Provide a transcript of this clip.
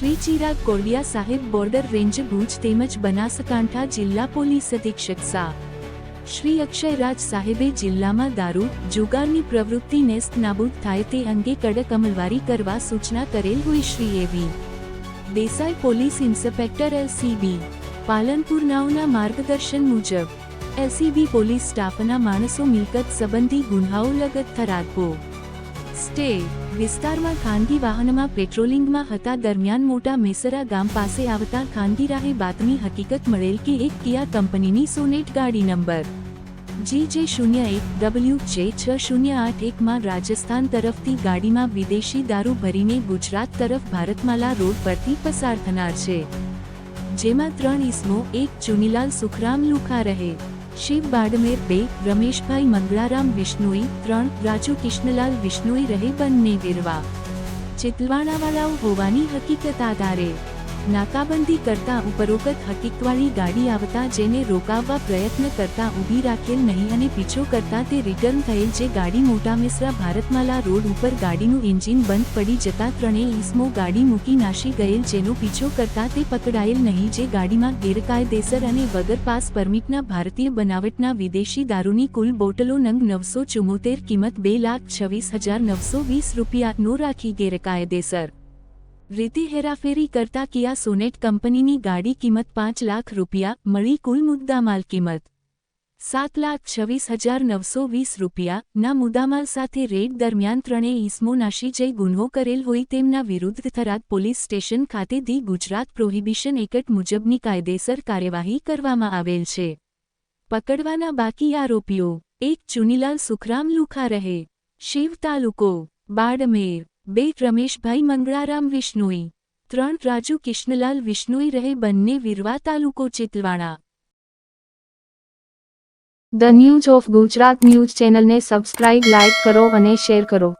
ચિરાગ કોરડિયા સાહેબ border range Bhuj તેમજ બનાસકાંઠા જિલ્લા પોલીસ અધિક્ષક સા. શ્રી અક્ષયરાજ સાહેબે જિલ્લામાં દારૂ, જુગારની પ્રવૃત્તિ નેસ્ત નાબૂદ થાય તે અંગે કડક અમલવારી કરવા સૂચના કરેલ હોય Shri A V Desai police inspector LCB Palanpur નાઓના માર્ગદર્શન મુજબ એલસીબી પોલીસ સ્ટાફના માણસો મિલકત સંબંધી ગુન્હાઓ લગત થરાદપો સ્ટે વિસ્તારમાં ખાનગી વાહનમાં પેટ્રોલિંગમાં હતા દરમિયાન મોટા મેસરા ગામ પાસે આવતા ખાનગી રાહે બાતમી હકીકત મળેલ કે એક કિયા કંપનીની સોનેટ ગાડી નંબર જી જે શૂન્ય એક ડબલ્યુ જે છ શૂન્ય આઠ એકમાં રાજસ્થાન તરફથી ગાડીમાં વિદેશી દારૂ ભરીને ગુજરાત તરફ ભારતમાલા રોડ પરથી પસાર થનાર છે. જેમાં ત્રણ ઈસમો એક ચુનીલાલ સુખરામ લુખા રહે. શિવ બાડમેર બે, રમેશભાઈ મંગળારામ વિષ્ણુઈ, ત્રણ, રાજુ કિષ્ણલાલ વિષ્ણુઈ રહે બંને વિરવા. ચિતલવાણાવાળાઓ હોવાની હકીકત આધારે. નાકાબંધી કરતા ઉપરોક્ત હકીકવાળી ગાડી આવતા જેને રોકાવવા પ્રયત્ન કરતા ઊભી રાખેલ નહીં અને પીછો કરતા તે રિટર્ન થયેલ જે ગાડી મોટા મિશ્રા ભારતમાલા રોડ ઉપર ગાડીનું એન્જિન બંધ પડી જતા ત્રણેય ઇસમો ગાડી મૂકી નાશી ગયેલ જેનો પીછો કરતા તે પકડાયેલ નહીં જે ગાડીમાં ગેરકાયદેસર અને વગર પાસ પરમિટના ભારતીય બનાવટના વિદેશી દારૂની કુલ બોટલો નંગ નવસો કિંમત બે લાખ છવ્વીસ હજાર નવસો વીસ રૂપિયાનો રાખી ગેરકાયદેસર. રીતે હેરાફેરી કરતા કિયા સોનેટ કંપનીની ગાડી કિંમત પાંચ લાખ રૂપિયા, મળી કુલ મુદ્દામાલ કિંમત સાત લાખ છવ્વીસ હજાર નવસો વીસ રૂપિયાના મુદ્દામાલ સાથે રેડ દરમિયાન ત્રણેય ઇસમો નાશી જઈ ગુન્હો કરેલ હોય તેમના વિરુદ્ધ થરાદ પોલીસ સ્ટેશન ખાતે ધી ગુજરાત પ્રોહિબિશન એક્ટ મુજબની કાયદેસર કાર્યવાહી કરવામાં આવેલ છે. પકડવાના બાકી આરોપીઓ, એક ચુનીલાલ સુખરામ લુખા રહે. શિવ તાલુકો, બાડમેર. બે, રમેશભાઈ મંગળારામ વિષ્ણુઈ. ત્રણ, રાજુ કિષ્ણલાલ વિષ્ણુઈ રહે બંને વિરવા તાલુકો Chitalwana the news of Gujarat news ચેનલને સબસ્ક્રાઇબ, લાઇક કરો અને શેર કરો.